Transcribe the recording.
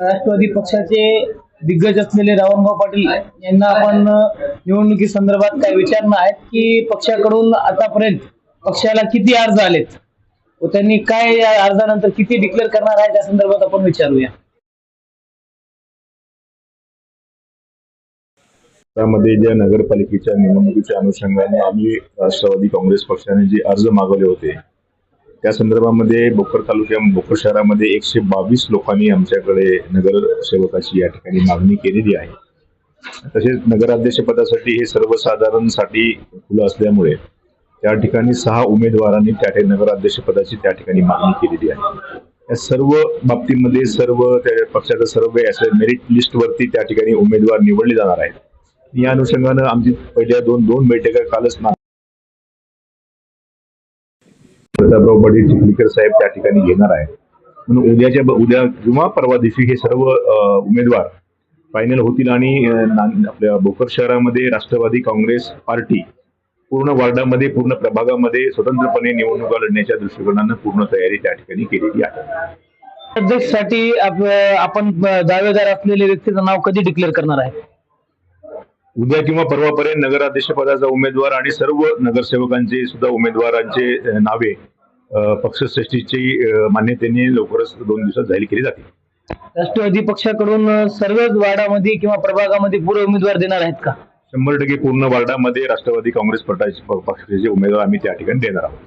राष्ट्रवादी पक्षाचे दिग्गज असलेले रावणभाऊ पाटील यांना आपण निवडणुकी संदर्भात काही विचारणं आहेत की पक्षाकडून आतापर्यंत पक्षाला किती अर्ज आलेत? व त्यांनी काय या अर्जानंतर किती डिक्लेअर करणार आहे? त्या संदर्भात आपण विचारूया. त्यामध्ये ज्या नगरपालिकेच्या निवडणुकीच्या अनुषंगाने आम्ही राष्ट्रवादी काँग्रेस पक्षाने जे अर्ज मागवले होते त्या संदर्भामध्ये भोकर तालुक्या भोकर शहरामध्ये एकशे बावीस लोकांनी आमच्याकडे नगरसेवकाची या ठिकाणी मागणी केलेली आहे. तसेच नगराध्यक्षपदासाठी हे सर्वसाधारणसाठी खुलं असल्यामुळे त्या ठिकाणी सहा उमेदवारांनी त्या ठिकाणी नगराध्यक्षपदाची त्या ठिकाणी मागणी केलेली आहे. या सर्व बाबतीमध्ये सर्व त्या पक्षाचं सर्व असं मेरिट लिस्टवरती त्या ठिकाणी उमेदवार निवडले जाणार आहेत. या अनुषंगानं आमची पहिल्या दोन दोन बैठका कालच ना प्रतापराव पाटील चिखलीकर साहेब त्या ठिकाणी घेणार आहेत. म्हणून उद्याच्या उद्या किंवा परवा दिवशी हे सर्व उमेदवार फायनल होतील आणि आपल्या भोकर शहरामध्ये राष्ट्रवादी काँग्रेस पार्टी पूर्ण वार्डामध्ये पूर्ण प्रभागामध्ये स्वतंत्रपणे निवडणुका लढण्याच्या दृष्टिकोनानं पूर्ण तयारी त्या ठिकाणी केलेली आहे. अध्यक्षसाठी आप- आपण दावेदार असलेले व्यक्तीचं नाव कधी डिक्लेअर करणार आहे? उद्या किंवा परवापर्यंत नगराध्यक्ष पदाचा उमेदवार आणि सर्व नगरसेवकांचे सुद्धा उमेदवारांचे नावे पक्षश्रेष्ठीची मान्यतेने लवकरच दोन दिवसात जाहीर केली जातील राष्ट्रवादी पक्षाकडून सर्वच वार्डामध्ये किंवा प्रभागामध्ये पूर्व उमेदवार देणार आहेत का? शंभर टक्के पूर्ण वार्डामध्ये राष्ट्रवादी काँग्रेस पक्षाचे उमेदवार आम्ही त्या ठिकाणी देणार आहोत.